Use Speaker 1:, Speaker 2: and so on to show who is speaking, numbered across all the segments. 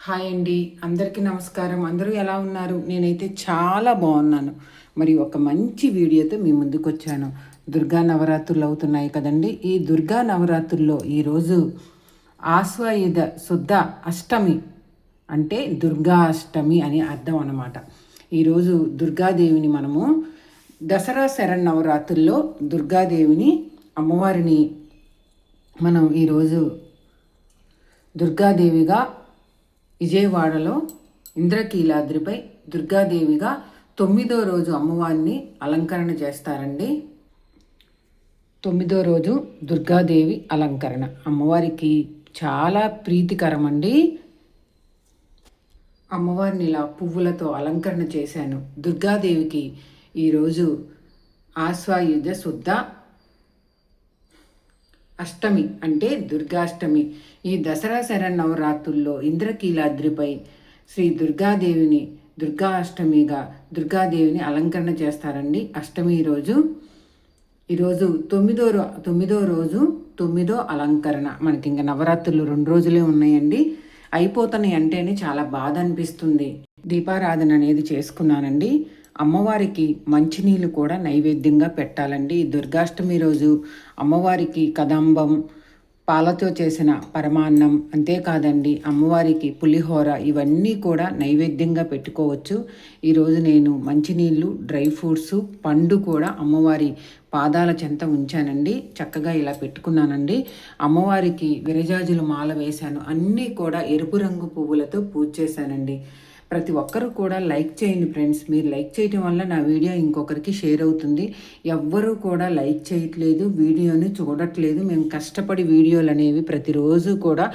Speaker 1: Hi అండి. అందరికీ నమస్కారం. అందరూ ఎలా ఉన్నారు? నేనైతే చాలా బాగున్నాను. మరి ఒక మంచి వీడియోతో మీ ముందుకు వచ్చాను దుర్గా నవరాత్రులు అవుతున్నాయి కదండి. ఈ దుర్గా నవరాత్రుల్లో ఈరోజు ఆశ్వాయుధ శుద్ధ అష్టమి అంటే దుర్గా అష్టమి అని అర్థం అనమాట ఈరోజు దుర్గాదేవిని మనము దసరా శరణ్ నవరాత్రుల్లో దుర్గాదేవిని అమ్మవారిని మనం ఈరోజు దుర్గాదేవిగా విజయవాడలో ఇంద్రకీలాద్రిపై దుర్గాదేవిగా తొమ్మిదో రోజు అమ్మవారిని అలంకరణ చేస్తారండి. తొమ్మిదో రోజు దుర్గాదేవి అలంకరణ. అమ్మవారికి చాలా ప్రీతికరం అండి అమ్మవారిని ఇలా పువ్వులతో అలంకరణ చేశాను. దుర్గాదేవికి ఈరోజు ఆస్వాయుజ శుద్ధ అష్టమి అంటే దుర్గాష్టమి. ఈ దసరా శరన్నవరాత్రుల్లో ఇంద్రకీలాద్రిపై శ్రీ దుర్గాదేవిని దుర్గా అష్టమిగా దుర్గాదేవిని అలంకరణ చేస్తారండి. అష్టమి రోజు ఈరోజు తొమ్మిదో రో తొమ్మిదో రోజు తొమ్మిదో అలంకరణ. మనకి ఇంకా నవరాత్రులు రెండు రోజులే ఉన్నాయండి. అయిపోతున్నాయి అంటేనే చాలా బాధ అనిపిస్తుంది. దీపారాధన అనేది చేసుకున్నానండి. అమ్మవారికి మంచినీళ్ళు కూడా నైవేద్యంగా పెట్టాలండి. దుర్గాష్టమి రోజు అమ్మవారికి కదంబం పాలతో చేసిన పరమాన్నం అంతేకాదండి అమ్మవారికి పులిహోర ఇవన్నీ కూడా నైవేద్యంగా పెట్టుకోవచ్చు. ఈరోజు నేను మంచినీళ్ళు డ్రై ఫ్రూట్స్ పండు కూడా అమ్మవారి పాదాల చెంత ఉంచానండి. చక్కగా ఇలా పెట్టుకున్నానండి. అమ్మవారికి విరజాజులు మాల వేశాను. అన్నీ కూడా ఎరుపు రంగు పువ్వులతో పూజ చేశానండి. ప్రతి ఒక్కరు కూడా లైక్ చేయండి ఫ్రెండ్స్. మీరు లైక్ చేయటం వల్ల నా వీడియో ఇంకొకరికి షేర్ అవుతుంది. ఎవ్వరూ కూడా లైక్ చేయట్లేదు వీడియోని చూడట్లేదు. మేము కష్టపడి వీడియోలు అనేవి ప్రతిరోజు కూడా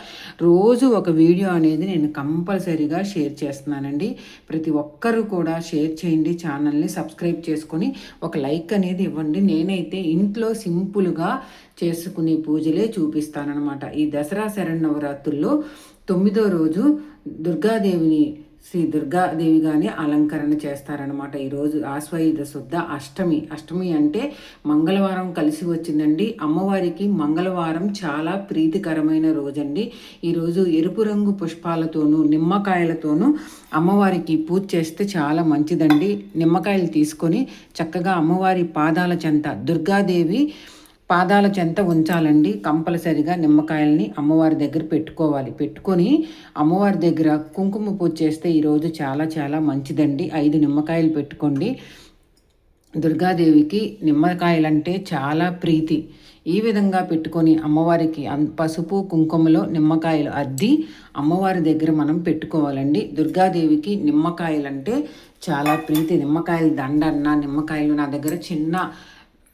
Speaker 1: రోజు ఒక వీడియో అనేది నేను కంపల్సరీగా షేర్ చేస్తున్నానండి. ప్రతి ఒక్కరూ కూడా షేర్ చేయండి ఛానల్ని సబ్స్క్రైబ్ చేసుకొని ఒక లైక్ అనేది ఇవ్వండి. నేనైతే ఇంట్లో సింపుల్గా చేసుకునే పూజలే చూపిస్తానన్నమాట. ఈ దసరా శరణవరాత్రుల్లో తొమ్మిదో రోజు దుర్గాదేవిని శ్రీ దుర్గాదేవిగానే అలంకరణ చేస్తారనమాట ఈరోజు ఆశ్వయుధ శుద్ధ అష్టమి. అష్టమి అంటే మంగళవారం కలిసి వచ్చిందండి. అమ్మవారికి మంగళవారం చాలా ప్రీతికరమైన రోజండి. ఈరోజు ఎరుపు రంగు పుష్పాలతోనూ నిమ్మకాయలతోనూ అమ్మవారికి పూజ చేస్తే చాలా మంచిదండి. నిమ్మకాయలు తీసుకొని చక్కగా అమ్మవారి పాదాల చెంత దుర్గాదేవి పాదాల చెంత ఉంచాలండి. కంపల్సరిగా నిమ్మకాయల్ని అమ్మవారి దగ్గర పెట్టుకోవాలి. పెట్టుకొని అమ్మవారి దగ్గర కుంకుమ పూజ చేస్తే ఈరోజు చాలా చాలా మంచిదండి. ఐదు నిమ్మకాయలు పెట్టుకోండి. దుర్గాదేవికి నిమ్మకాయలంటే చాలా ప్రీతి. ఈ విధంగా పెట్టుకొని అమ్మవారికి పసుపు కుంకుమలో నిమ్మకాయలు అద్ది అమ్మవారి దగ్గర మనం పెట్టుకోవాలండి. దుర్గాదేవికి నిమ్మకాయలంటే చాలా ప్రీతి. నిమ్మకాయలు దండన్న నిమ్మకాయలు నా దగ్గర చిన్న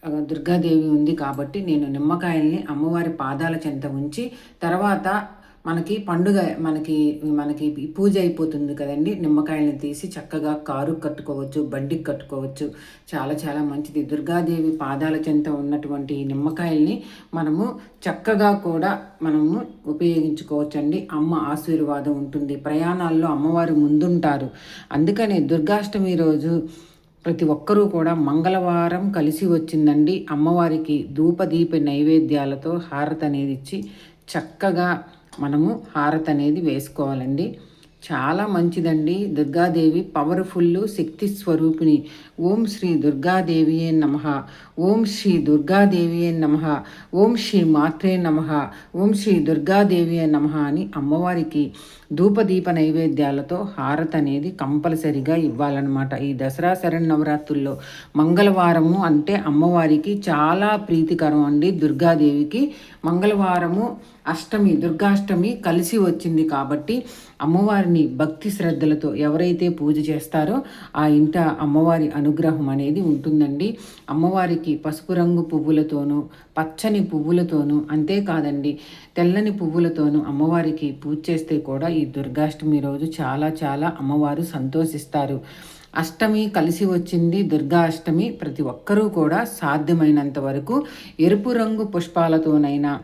Speaker 1: దుర్గాదేవి ఉంది కాబట్టి నేను నిమ్మకాయల్ని అమ్మవారి పాదాల చెంత ఉంచి తర్వాత మనకి పండుగ మనకి మనకి పూజ అయిపోతుంది కదండి. నిమ్మకాయలను తీసి చక్కగా కారు కట్టుకోవచ్చు బండికి కట్టుకోవచ్చు. చాలా చాలా మంచిది. దుర్గాదేవి పాదాల చెంత ఉన్నటువంటి ఈ నిమ్మకాయల్ని మనము చక్కగా కూడా మనము ఉపయోగించుకోవచ్చు అండి అమ్మ ఆశీర్వాదం ఉంటుంది. ప్రయాణాల్లో అమ్మవారు ముందుంటారు. అందుకని దుర్గాష్టమి రోజు ప్రతి ఒక్కరూ కూడా మంగళవారం కలిసి వచ్చిందండి. అమ్మవారికి ధూపదీప నైవేద్యాలతో హారతి అనేది ఇచ్చి చక్కగా మనము హారతి అనేది వేసుకోవాలండి. చాలా మంచిదండి. దుర్గాదేవి పవర్ఫుల్ శక్తి స్వరూపిణి. ఓం శ్రీ దుర్గాదేవి నమ. ఓం శ్రీ దుర్గాదేవి నమ. ఓం శ్రీ మాత్రే నమ. ఓం శ్రీ దుర్గాదేవి నమ అని అమ్మవారికి ధూపదీప నైవేద్యాలతో హారత అనేది కంపల్సరిగా ఇవ్వాలన్నమాట. ఈ దసరా శరణ్ నవరాత్రుల్లో మంగళవారము అంటే అమ్మవారికి చాలా ప్రీతికరం అండి. దుర్గాదేవికి మంగళవారము అష్టమి దుర్గాష్టమి కలిసి వచ్చింది కాబట్టి అమ్మవారిని భక్తి శ్రద్ధలతో ఎవరైతే పూజ చేస్తారో ఆ ఇంట అమ్మవారి అనుగ్రహం అనేది ఉంటుందండి. అమ్మవారికి పసుపు రంగు పువ్వులతోనూ పచ్చని పువ్వులతోనూ అంతేకాదండి తెల్లని పువ్వులతోనూ అమ్మవారికి పూజ చేస్తే కూడా ఈ దుర్గాష్టమి రోజు చాలా చాలా అమ్మవారు సంతోషిస్తారు. అష్టమి కలిసి వచ్చింది దుర్గా అష్టమి ప్రతి ఒక్కరూ కూడా సాధ్యమైనంత వరకు ఎరుపు రంగు పుష్పాలతోనైనా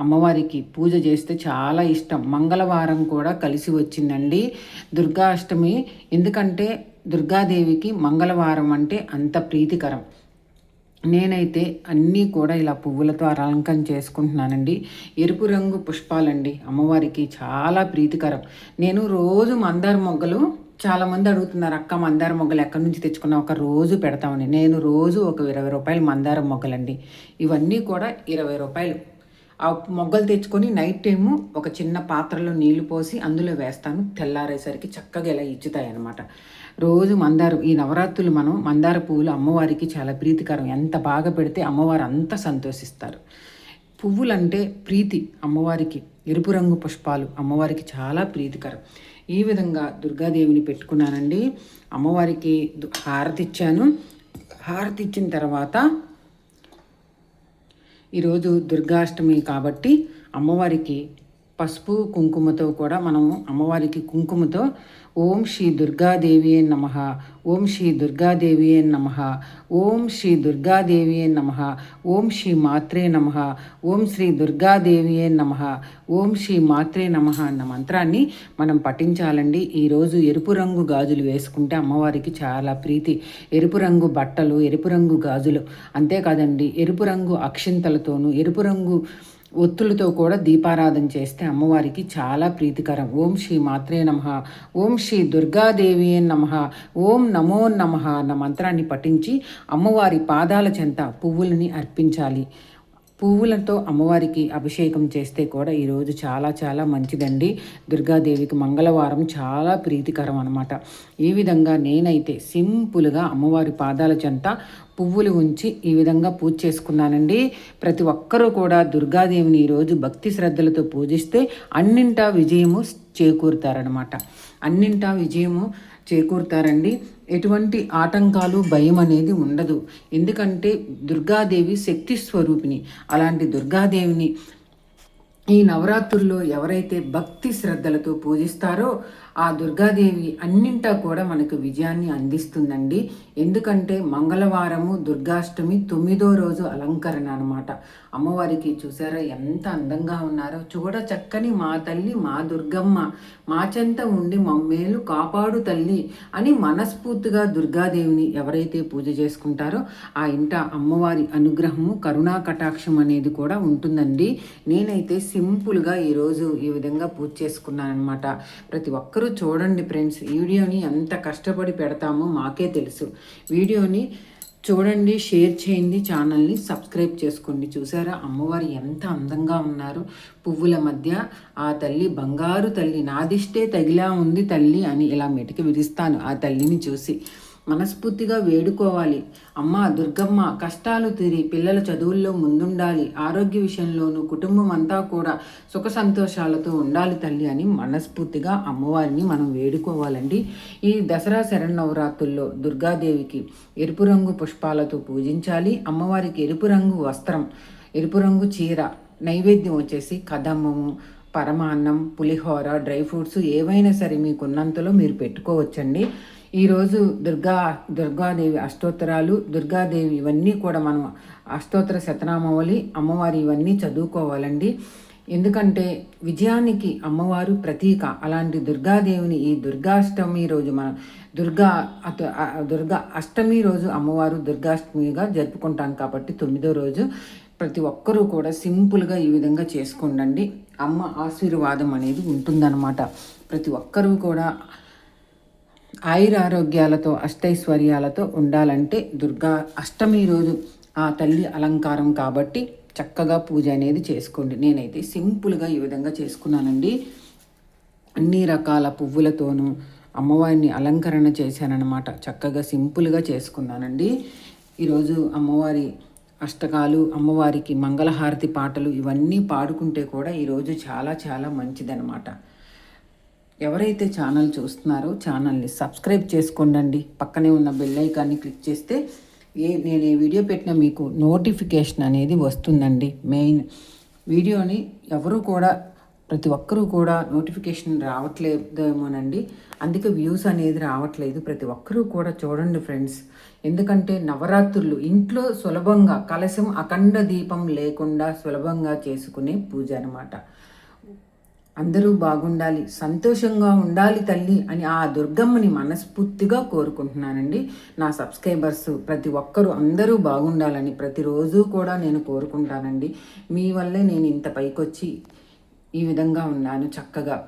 Speaker 1: అమ్మవారికి పూజ చేస్తే చాలా ఇష్టం. మంగళవారం కూడా కలిసి వచ్చిందండి దుర్గాష్టమి. ఎందుకంటే దుర్గాదేవికి మంగళవారం అంటే అంత ప్రీతికరం. నేనైతే అన్నీ కూడా ఇలా పువ్వులతో అలంకరణ చేసుకుంటున్నానండి. ఎరుపు రంగు పుష్పాలండి. అమ్మవారికి చాలా ప్రీతికరం. నేను రోజు మందార మొగ్గలు చాలామంది అడుగుతున్నారు అక్క మందార మొగ్గలు ఎక్కడి నుంచి తెచ్చుకున్నా ఒక రోజు పెడతామని నేను రోజు ఒక ఇరవై రూపాయలు మందార మొగ్గలండి. ఇవన్నీ కూడా ఇరవై రూపాయలు. ఆ మొగ్గలు తెచ్చుకొని నైట్ టైము ఒక చిన్న పాత్రలో నీళ్ళు పోసి అందులో వేస్తాను. తెల్లారేసరికి చక్కగా ఇలా ఇచ్చుతాయి అన్నమాట రోజు మందారం ఈ నవరాత్రులు మనం మందార పువ్వులు అమ్మవారికి చాలా ప్రీతికరం. ఎంత బాగా పెడితే అమ్మవారు అంత సంతోషిస్తారు. పువ్వులంటే ప్రీతి అమ్మవారికి. ఎరుపు రంగు పుష్పాలు అమ్మవారికి చాలా ప్రీతికరం. ఈ విధంగా దుర్గాదేవిని పెట్టుకున్నానండి. అమ్మవారికి హారతి ఇచ్చాను హారతి ఇచ్చిన తర్వాత ఈరోజు దుర్గాష్టమి కాబట్టి అమ్మవారికి పసుపు కుంకుమతో కూడా మనము అమ్మవారికి కుంకుమతో ఓం శ్రీ దుర్గాదేవి నమ. ఓం శ్రీ దుర్గాదేవి నమ. ఓం శ్రీ దుర్గాదేవి నమ. ఓం శ్రీ మాత్రే నమ. ఓం శ్రీ దుర్గాదేవి నమ. ఓం శ్రీ మాత్రే నమ అన్న మంత్రాన్ని మనం పఠించాలండి. ఈరోజు ఎరుపు రంగు గాజులు వేసుకుంటే అమ్మవారికి చాలా ప్రీతి. ఎరుపు రంగు బట్టలు ఎరుపు రంగు గాజులు. అంతేకాదండి ఎరుపు రంగు అక్షింతలతోనూ ఎరుపు రంగు ఒత్తులతో కూడా దీపారాధన చేస్తే అమ్మవారికి చాలా ప్రీతికరం. ఓం శ్రీ మాత్రే నమ. ఓం శ్రీ దుర్గాదేవి నమ. ఓం నమో నమ అన్న మంత్రాన్ని పఠించి అమ్మవారి పాదాల చెంత పువ్వులని అర్పించాలి. పువ్వులతో అమ్మవారికి అభిషేకం చేస్తే కూడా ఈరోజు చాలా చాలా మంచిదండి. దుర్గాదేవికి మంగళవారం చాలా ప్రీతికరం అనమాట ఈ విధంగా నేనైతే సింపుల్గా అమ్మవారి పాదాల చెంత పువ్వులు ఉంచి ఈ విధంగా పూజ చేసుకున్నానండి. ప్రతి ఒక్కరూ కూడా దుర్గాదేవిని ఈరోజు భక్తి శ్రద్ధలతో పూజిస్తే అన్నింటా విజయము చేకూరుతారనమాట అన్నింటా విజయము చేకూరుతారండి. ఎటువంటి ఆటంకాలు భయం అనేది ఉండదు. ఎందుకంటే దుర్గాదేవి శక్తి స్వరూపిణి. అలాంటి దుర్గాదేవిని ఈ నవరాత్రుల్లో ఎవరైతే భక్తి శ్రద్ధలతో పూజిస్తారో ఆ దుర్గాదేవి అన్నింటా కూడా మనకు విజయాన్ని అందిస్తుందండి. ఎందుకంటే మంగళవారము దుర్గాష్టమి తొమ్మిదో రోజు అలంకరణ అనమాట అమ్మవారికి చూసారా ఎంత అందంగా ఉన్నారో. చూడ చక్కని మా తల్లి మా దుర్గమ్మ మా చెంత ఉండి మమ్మేలు కాపాడు తల్లి అని మనస్ఫూర్తిగా దుర్గాదేవిని ఎవరైతే పూజ చేసుకుంటారో ఆ ఇంట అమ్మవారి అనుగ్రహము కరుణా కటాక్షం అనేది కూడా ఉంటుందండి. నేనైతే సింపుల్గా ఈరోజు ఈ విధంగా పూజ చేసుకున్నాను అనమాట ప్రతి ఒక్కరూ చూడండి ఫ్రెండ్స్ వీడియోని ఎంత కష్టపడి పెడతామో మాకే తెలుసు. వీడియోని చూడండి షేర్ చేయండి ఛానల్ని సబ్స్క్రైబ్ చేసుకోండి. చూసారా? అమ్మవారు ఎంత అందంగా ఉన్నారు. పువ్వుల మధ్య ఆ తల్లి బంగారు తల్లి నాదిష్టే తగిలా ఉంది తల్లి అని ఇలా మెటికి విధిస్తాను ఆ తల్లిని చూసి. మనస్ఫూర్తిగా వేడుకోవాలి. అమ్మ దుర్గమ్మ కష్టాలు తీరి పిల్లల చదువుల్లో ముందుండాలి. ఆరోగ్య విషయంలోనూ కుటుంబం అంతా కూడా సుఖ సంతోషాలతో ఉండాలి తల్లి అని మనస్ఫూర్తిగా అమ్మవారిని మనం వేడుకోవాలండి. ఈ దసరా శరణవరాత్రుల్లో దుర్గాదేవికి ఎరుపు రంగు పుష్పాలతో పూజించాలి. అమ్మవారికి ఎరుపు రంగు వస్త్రం ఎరుపు రంగు చీర నైవేద్యం వచ్చేసి కదమ్మము పరమాన్నం పులిహోర డ్రై ఫ్రూట్స్ ఏవైనా సరే మీకున్నంతలో మీరు పెట్టుకోవచ్చండి. ఈరోజు దుర్గా దుర్గాదేవి అష్టోత్తరాలు దుర్గాదేవి ఇవన్నీ కూడా మనం అష్టోత్తర శతనామవళి అమ్మవారి ఇవన్నీ చదువుకోవాలండి. ఎందుకంటే విజయానికి అమ్మవారు ప్రతీక. అలాంటి దుర్గాదేవిని ఈ దుర్గాష్టమి రోజు మనం దుర్గా దుర్గా అష్టమి రోజు అమ్మవారు దుర్గాష్టమిగా జరుపుకుంటాం కాబట్టి తొమ్మిదో రోజు ప్రతి ఒక్కరూ కూడా సింపుల్గా ఈ విధంగా చేసుకోండి అమ్మ ఆశీర్వాదం అనేది ఉంటుందన్నమాట. ప్రతి ఒక్కరూ కూడా ఆయురారోగ్యాలతో అష్టైశ్వర్యాలతో ఉండాలంటే దుర్గా అష్టమి రోజు ఆ తల్లి అలంకారం కాబట్టి చక్కగా పూజ అనేది చేసుకోండి. నేనైతే సింపుల్గా ఈ విధంగా చేసుకున్నానండి. అన్ని రకాల పువ్వులతోనూ అమ్మవారిని అలంకరణ చేశానన్నమాట. చక్కగా సింపుల్గా చేసుకున్నానండి. ఈరోజు అమ్మవారి అష్టకాలు అమ్మవారికి మంగళహారతి పాటలు ఇవన్నీ పాడుకుంటే కూడా ఈరోజు చాలా చాలా మంచిదనమాట ఎవరైతే ఛానల్ చూస్తున్నారో ఛానల్ని సబ్స్క్రైబ్ చేసుకోండి పక్కనే ఉన్న బెల్ ఐకాన్ని క్లిక్ చేస్తే ఏ నేను ఏ వీడియో పెట్టినా మీకు నోటిఫికేషన్ అనేది వస్తుందండి. మెయిన్ వీడియోని ఎవరు కూడా ప్రతి ఒక్కరూ కూడా నోటిఫికేషన్ రావట్లేదేమోనండి. అందుకే వ్యూస్ అనేది రావట్లేదు. ప్రతి ఒక్కరూ కూడా చూడండి ఫ్రెండ్స్. ఎందుకంటే నవరాత్రులు ఇంట్లో సులభంగా కలశం అఖండ దీపం లేకుండా సులభంగా చేసుకునే పూజ అనమాట అందరూ బాగుండాలి సంతోషంగా ఉండాలి తల్లి అని ఆ దుర్గమ్మని మనస్ఫూర్తిగా కోరుకుంటున్నానండి. నా సబ్స్క్రైబర్స్ ప్రతి ఒక్కరూ అందరూ బాగుండాలని ప్రతిరోజు కూడా నేను కోరుకుంటానండి. మీ వల్లే నేను ఇంత పైకొచ్చి ఈ విధంగా ఉన్నాను. చక్కగా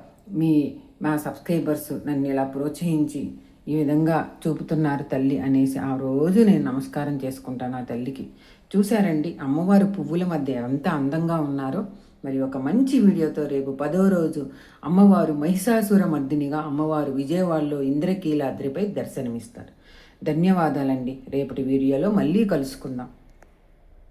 Speaker 1: మీ మా సబ్స్క్రైబర్స్ నన్ను ఇలా ప్రోత్సహించి ఈ విధంగా చూపుతున్నారు తల్లి అనేసి ఆ రోజు నేను నమస్కారం చేసుకుంటాను ఆ తల్లికి. చూశారండి అమ్మవారు పువ్వుల మధ్య ఎంత అందంగా ఉన్నారో. మరి ఒక మంచి వీడియోతో రేపు పదో రోజు అమ్మవారు మహిషాసుర మర్దినిగా అమ్మవారు విజయవాడలో ఇంద్రకీలాద్రిపై దర్శనమిస్తారు. ధన్యవాదాలండి. రేపటి వీడియోలో మళ్ళీ కలుసుకుందాం.